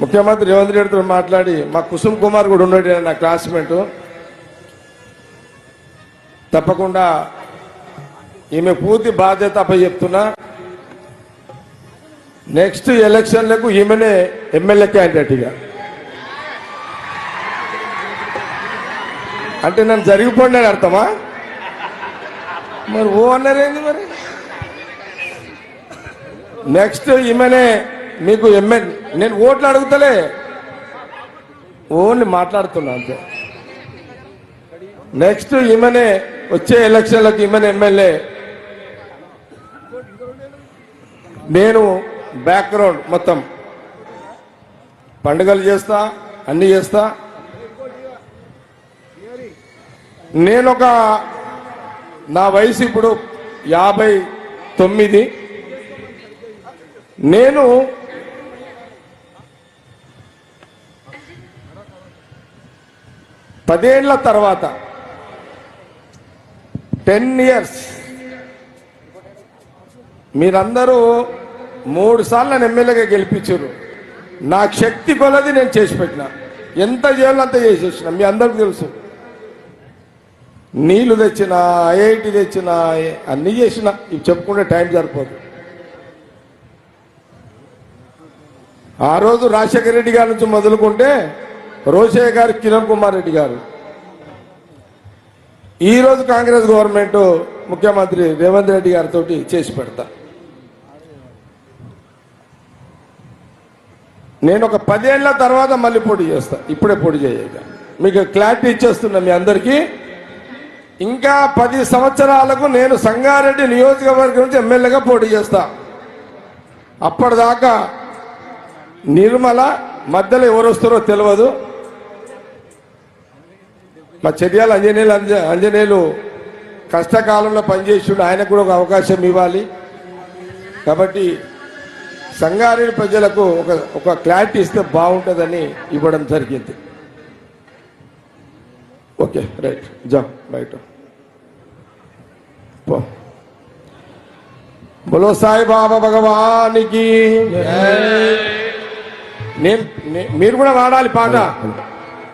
ముఖ్యమంత్రి రేవంత్ రెడ్డితో మాట్లాడి మా కుసుమ్ కుమార్ కూడా ఉన్నాడు నా క్లాస్మేట్. తప్పకుండా ఈమె పూర్తి బాధ్యత అప్ప చెప్తున్నా. నెక్స్ట్ ఎలక్షన్లకు ఈమెనే ఎమ్మెల్యే క్యాండిడేట్గా అంటే నన్ను జరిగిపోండి అర్థమా? మరి ఓ అన్నారేంది మరి? నెక్స్ట్ ఈమెనే మీకు ఎమ్మెల్యే నేను ఓట్లు అడుగుతలే. ఓన్లీ మాట్లాడుతున్నా అంతే. నెక్స్ట్ ఈమెనే వచ్చే ఎలక్షన్లకు ఈమెనే ఎమ్మెల్యే. నేను బ్యాక్గ్రౌండ్ మొత్తం. పండుగలు చేస్తా అన్ని చేస్తా. నేను ఒక నా వయసు ఇప్పుడు యాభై తొమ్మిది. నేను పదేళ్ళ తర్వాత టెన్ ఇయర్స్ మీరందరూ మూడు సార్లు నన్ను ఎమ్మెల్యేగా గెలిపించారు. నాకు శక్తి కొలది నేను చేసి పెట్టిన. ఎంత చేయాలో అంత చేసేసిన మీ అందరికి తెలుసు. నీళ్ళు తెచ్చిన ఐఐటి తెచ్చిన అన్ని చేసిన. ఇవి చెప్పుకుంటే టైం సరిపోదు. ఆ రోజు రాజశేఖర రెడ్డి గారి నుంచి మొదలుకుంటే రోషయ్య గారు కిరణ్ కుమార్ రెడ్డి గారు. ఈరోజు కాంగ్రెస్ గవర్నమెంట్ ముఖ్యమంత్రి రేవంత్ రెడ్డి గారితో చేసి పెడతా. నేను ఒక పదేళ్ళ తర్వాత మళ్ళీ పోటీ చేస్తా. ఇప్పుడే పోటీ చేయక. మీకు క్లారిటీ ఇచ్చేస్తున్నా మీ అందరికీ. ఇంకా పది సంవత్సరాలకు నేను సంగారెడ్డి నియోజకవర్గం నుంచి ఎమ్మెల్యేగా పోటీ చేస్తా. అప్పటిదాకా నిర్మల మధ్యలో ఎవరు వస్తారో తెలియదు. మా చర్యాల అంజనేయులు అంజ అంజనేయులు కష్టకాలంలో పనిచేసిండు ఆయనకు కూడా ఒక అవకాశం ఇవ్వాలి. కాబట్టి సంగారెడ్డి ప్రజలకు ఒక ఒక క్లారిటీ ఇస్తే బాగుంటుందని ఇవ్వడం జరిగింది. Okay right. జా బయట. పో. బోలో సాయి బాబా భగవానికి నేను మీరు కూడా వాడాలి పాట.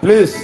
ప్లీజ్.